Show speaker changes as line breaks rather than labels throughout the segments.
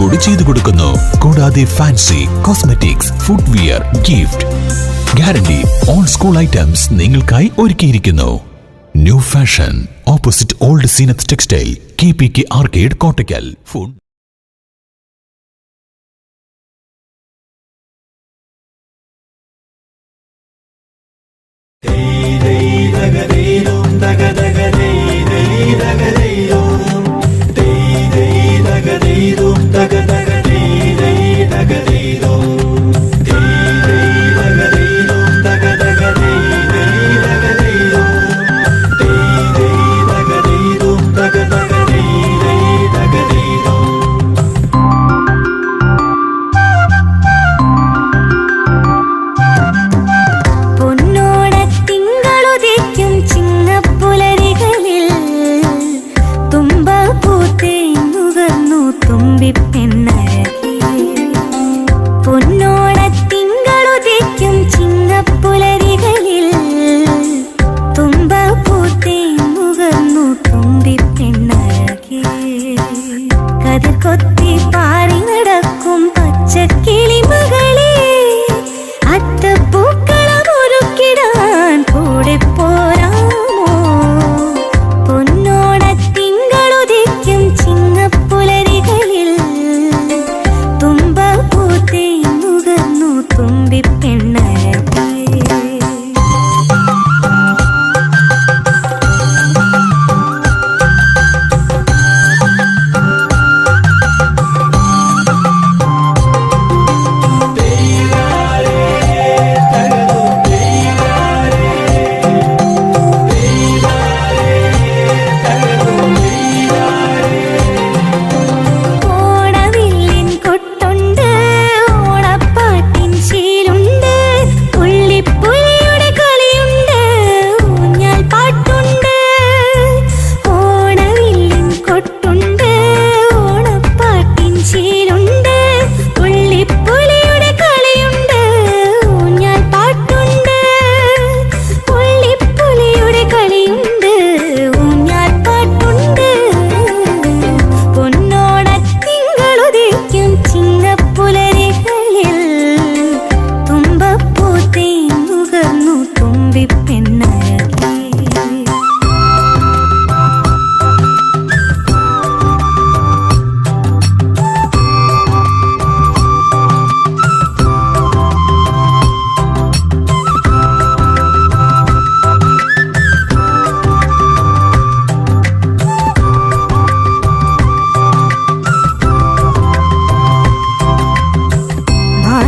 കൂടി ചെയ്തു കൊടുക്കുന്നു. കൂടാതെ fancy cosmetics footwear gift guarantee on school items നിങ്ങൾക്കായി ഒരുക്കിയിരിക്കുന്നു. New fashion opposite old Zeenath textile K P K arcade Kottakkal. Food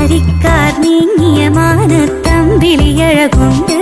அரிக்கார் நீங்கிய மான தம்பிலி அழகுண்டு